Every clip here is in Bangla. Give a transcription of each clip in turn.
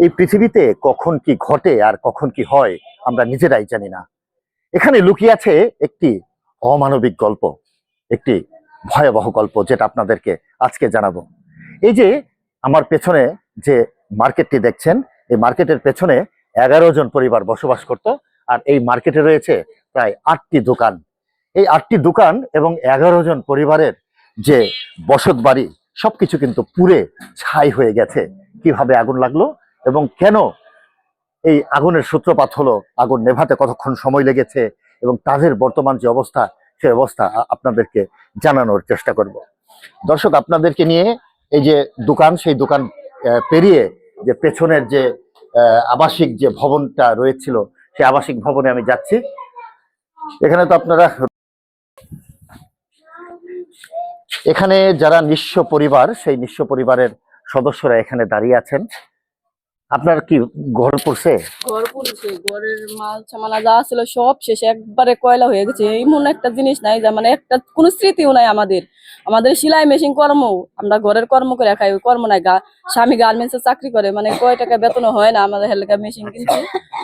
এই পৃথিবীতে কখন কি ঘটে আর কখন কি হয়, আমরা নিজেরাই জানি না। এখানে লুকিয়ে আছে একটি অমানবিক গল্প, একটি ভয়াবহ গল্প যেটা আপনাদেরকে আজকে জানাব। এই যে আমার পেছনে যে মার্কেটটি দেখছেন, এই মার্কেটের পেছনে এগারো জন পরিবার বসবাস করত আর এই মার্কেটে রয়েছে প্রায় আটটি দোকান। এই আটটি দোকান এবং এগারো জন পরিবারের যে বসত বাড়ি সবকিছু কিন্তু পুড়ে ছাই হয়ে গেছে। কীভাবে আগুন লাগল? এবং কেন এই আগুনের সূত্রপাত হলো? আগুন নেভাতে কতক্ষণ সময় লেগেছে? এবং তাদের বর্তমান যে অবস্থা সেই অবস্থা আপনাদেরকে জানানোর চেষ্টা করব। দর্শক, আপনাদেরকে নিয়ে এই যে দোকান, সেই দোকান পেরিয়ে যে পেছনের যে আবাসিক যে ভবনটা রয়েছিল সেই আবাসিক ভবনে আমি যাচ্ছি। এখানে তো আপনারা এখানে যারা নিঃস্ব পরিবার, সেই নিঃস্ব পরিবারের সদস্যরা এখানে দাঁড়িয়ে আছেন। আপনার কি ঘর পড়ছে? ঘর পড়েছে ঘরের মাল সামানা যা ছিল সব শেষ একবারে কয়লা হয়ে গেছে। এমন একটা জিনিস নাই যা মানে একটা কোনো স্মৃতিও নাই আমাদের। আমাদের সেলাই মেশিন কর্ম আমরা ঘরের কর্ম করে খাই ওই কর্ম নাই। গা- স্বামী গার্মেন্টস এ চাকরি করে মানে কয় টাকা বেতন হয় না আমাদের হেলকা মেশিন কিন্তু।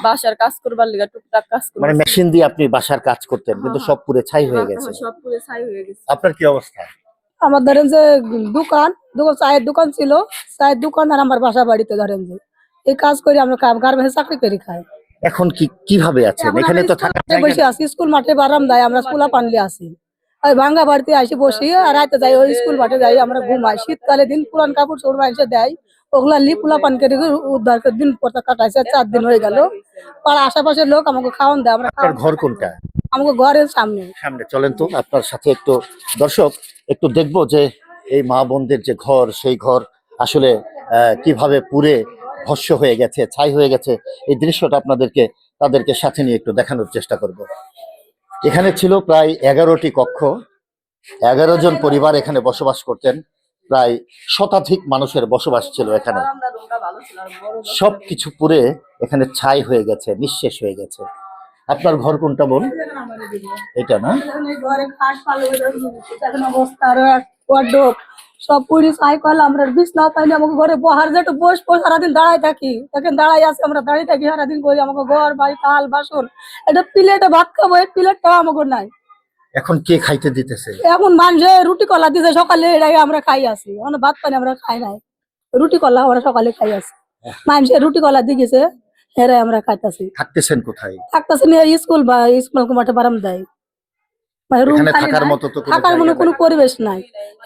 বাসার কাজ করবার লিগা টুকটাক কাজ করে। মানে মেশিন দিয়ে আপনি বাসার কাজ করতেন কিন্তু সব পুরে ছাই হয়ে গেছে। সব পুরো ছাই হয়ে গেছে। আপনার কি অবস্থা? আমার ধরেন যে দোকান দোকান চায়ের দোকান ছিল চায়ের দোকান আর আমার বাসা বাড়িতে ধরেন যে। এই কাজ করি আমরা গার্মেন্টস চাকরি করি খাই এখন কি কীভাবে আছেন? এখানে তো থাকার বসে আছি স্কুল মাঠে বারাম দেয় আমরা স্কুলা পানলে আসি ওই ভাঙ্গা বাড়িতে আসি বসি আর রাতে যাই ওই স্কুল মাঠে যাই আমরা ঘুমাই। শীতকালে দিন পুরান কাপড় চোপড় এসে দেয় ওগুলা লি পোলা পান করে উদ্ধার করে দিন পর কাটাইছে চার দিন হয়ে গেল। আর আশেপাশের লোক আমাকে খাওয়ান দেয় আমরা আপনার ঘর কোনটা? আমাকে ঘরের সামনে। সামনে চলেন তো আপনার সাথে একটু দর্শক একটু দেখব যে এই মা বোনদের যে ঘর সেই ঘর আসলে আহ, কীভাবে পুড়ে ভস্য হয়ে গেছে, ছাই হয়ে গেছে, এই দৃশ্যটা আপনাদেরকে, তাদেরকে সাথে নিয়ে একটু দেখানোর চেষ্টা করব। এখানে ছিল প্রায় এগারোটি কক্ষ, এগারো জন পরিবার এখানে বসবাস করতেন, প্রায় শতাধিক মানুষের বসবাস ছিল এখানে। সব কিছু পুড়ে এখানে ছাই হয়ে গেছে, নিঃশেষ হয়ে গেছে। আপনার ঘর কোনটা বোন এটা না? এখন সব পুলিশ সাই কল আমরা বিছনা পাইনি আমাকে ঘরে বহার যেটু বস বস সারাদিন দাঁড়াই থাকি। দেখেন দাঁড়াই আছে আমরা দাঁড়িয়ে থাকি সারাদিন করি আমাকে ঘর বাড়ি থাল বাসন এটা প্লেটে ভাত খাব এই প্লেটটাও আমাকে নাই। এখন কে খাইতে দিতেছে? এখন মানুষে রুটি কলা দিছে সকালে এটাই আমরা খাই আসি মানে ভাত পানি আমরা খাই নাই। রুটি কলা আমরা সকালে খাই আসি মানুষে রুটি কলা দিয়েছে এরাই আমরা খাইতাছি। থাকতেছেন কোথায়? থাকতেছি নিয়ে স্কুল বা স্কুল মাঠে বারাম দেয় রুম থাকার মতো তো থাকার মনে কোনো পরিবেশ নাই।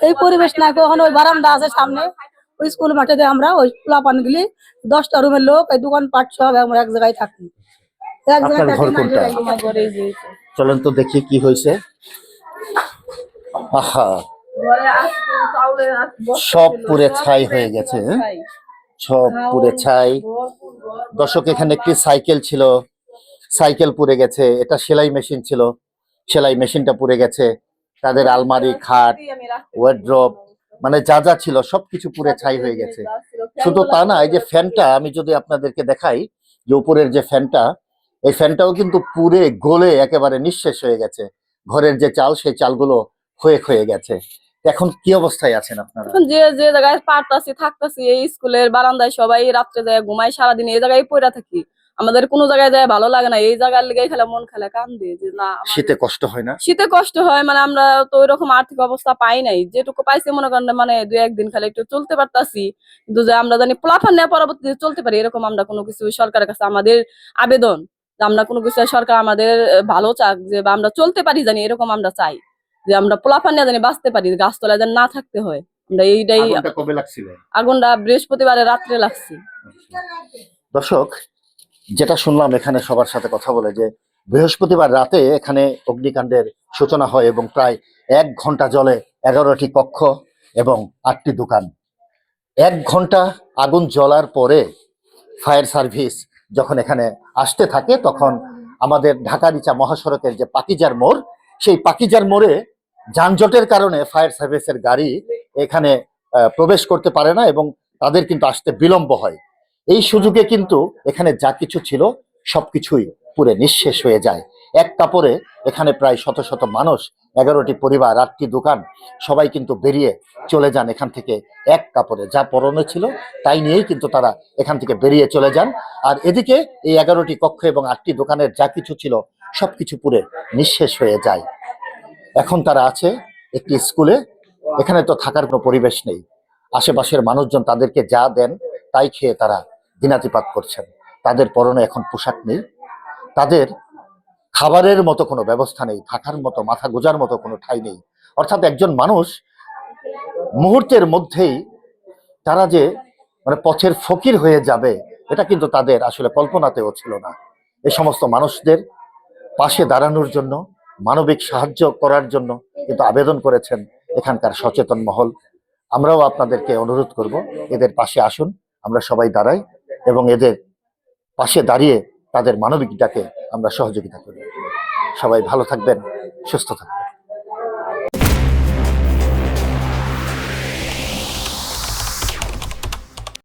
এই পরিবেশ নাই ওখানে ওই বারান্দা আছে সামনে ওই স্কুল মাঠে দিয়ে আমরা ওই খোলা পান গেলি দশটা রুমের লোক এই দোকান পাট সব আমরা এক জায়গায় থাকি। এক জায়গায় থাকি, চলেন তো দেখি কি হয়েছে। আহা। সব পুড়ে ছাই হয়ে গেছে, হ্যাঁ? সব পুড়ে ছাই। দর্শক এখানে একটি সাইকেল ছিল। সাইকেল পুড়ে গেছে। এটা সেলাই মেশিন ছিল। সেলাই মেশিনটা পুড়ে গেছে তাদের আলমারি খাট আমি রাখতে ওয়ার্ড্রপ মানে যা যা ছিল সবকিছু পুড়ে ছাই হয়ে গেছে। শুধু তা না এই যে ফ্যানটা আমি যদি আপনাদেরকে দেখাই যে উপরের যে ফ্যানটা এই ফ্যানটাও কিন্তু পুড়ে গলে একেবারে নিঃশেষ হয়ে গেছে। ঘরের যে চাল সেই চালগুলো ক্ষয়ে ক্ষয়ে গেছে। এখন কি অবস্থায় আছেন আপনারা? এখন যে যে জায়গায় পারতাছি থাকতাছি এই স্কুলের বারান্দায় সবাই রাত্রে যায় ঘুমাই সারাদিন এই জায়গায় পড়ে থাকি। আমাদের কোনো জায়গায় যায় ভালো লাগে না এই জায়গার লিগে খেলে মন খেলে কান দিয়ে যে না শীতে কষ্ট হয় না? শীতে কষ্ট হয় মানে আমরা তো ওইরকম আর্থিক অবস্থা পাই নাই। যেটুকু পাইছি মনে করেন মানে দু একদিন খেলে একটু চলতে পারতাছি। কিন্তু যে আমরা জানি প্লাফান নেওয়া পরবর্তীতে চলতে পারি এরকম আমরা কোনো কিছু সরকারের কাছে আমাদের আবেদন আমরা কোনো কিছু সরকার আমাদের ভালো চাক যে বা আমরা চলতে পারি জানি এরকম আমরা চাই। যে আমরা প্লাফান নিয়ে জানি বাঁচতে পারি গাছতলায় যেন না থাকতে হয়। আমরা এইটাই আগুনটা আগুনটা বৃহস্পতিবারে রাত্রে লাগছে। দর্শক যেটা শুনলাম এখানে সবার সাথে কথা বলে যে বৃহস্পতিবার রাতে এখানে অগ্নিকাণ্ডের সূচনা হয় এবং প্রায় এক ঘণ্টা জলে এগারোটি কক্ষ এবং আটটি দোকান। এক ঘণ্টা আগুন জ্বলার পরে ফায়ার সার্ভিস যখন এখানে আসতে থাকে, তখন আমাদের ঢাকা রিচা মহাসড়কের যে পাকিজার মোড়, সেই পাকিজার মোড়ে যানজটের কারণে ফায়ার সার্ভিসের গাড়ি এখানে প্রবেশ করতে পারে না এবং তাদের কিন্তু আসতে বিলম্ব হয়। এই সুযোগে কিন্তু এখানে যা কিছু ছিল সবকিছুই পুরে নিঃশেষ হয়ে যায়। এক কাপড়ে এখানে প্রায় শত শত মানুষ, এগারোটি পরিবার, আটটি দোকান, সবাই কিন্তু বেরিয়ে চলে যান এখান থেকে এক কাপড়ে। যা পরনে ছিল তাই নিয়েই কিন্তু তারা এখান থেকে বেরিয়ে চলে যান। আর এদিকে এই এগারোটি কক্ষ এবং আটটি দোকানের যা কিছু ছিল সবকিছু পুরে নিঃশেষ হয়ে যায়। এখন তারা আছে একটি স্কুলে। এখানে তো থাকার কোনো পরিবেশ নেই। আশেপাশের মানুষজন তাদেরকে যা দেন তাই খেয়ে তারা দিনাতিপাত করছেন। তাদের পরনে এখন পোশাক নেই। তাদের খাবারের মতো কোনো ব্যবস্থা নেই থাকার মতো, মাথা গোজার মতো কোনো ঠাঁই নেই। অর্থাৎ একজন মানুষ মুহূর্তের মধ্যেই তারা যে মানে পথের ফকির হয়ে যাবে, এটা কিন্তু তাদের আসলে কল্পনাতেও ছিল না। এই সমস্ত মানুষদের পাশে দাঁড়ানোর জন্য, মানবিক সাহায্য করার জন্য কিন্তু আবেদন করেছেন এখানকার সচেতন মহল। আমরাও আপনাদেরকে অনুরোধ করব, এদের পাশে আসুন, আমরা সবাই দাঁড়াই। এবং এদের পাশে দাঁড়িয়ে তাদের মানবিকটাকে আমরা সহযোগিতা করি। সবাই ভালো থাকবেন সুস্থ থাকবেন।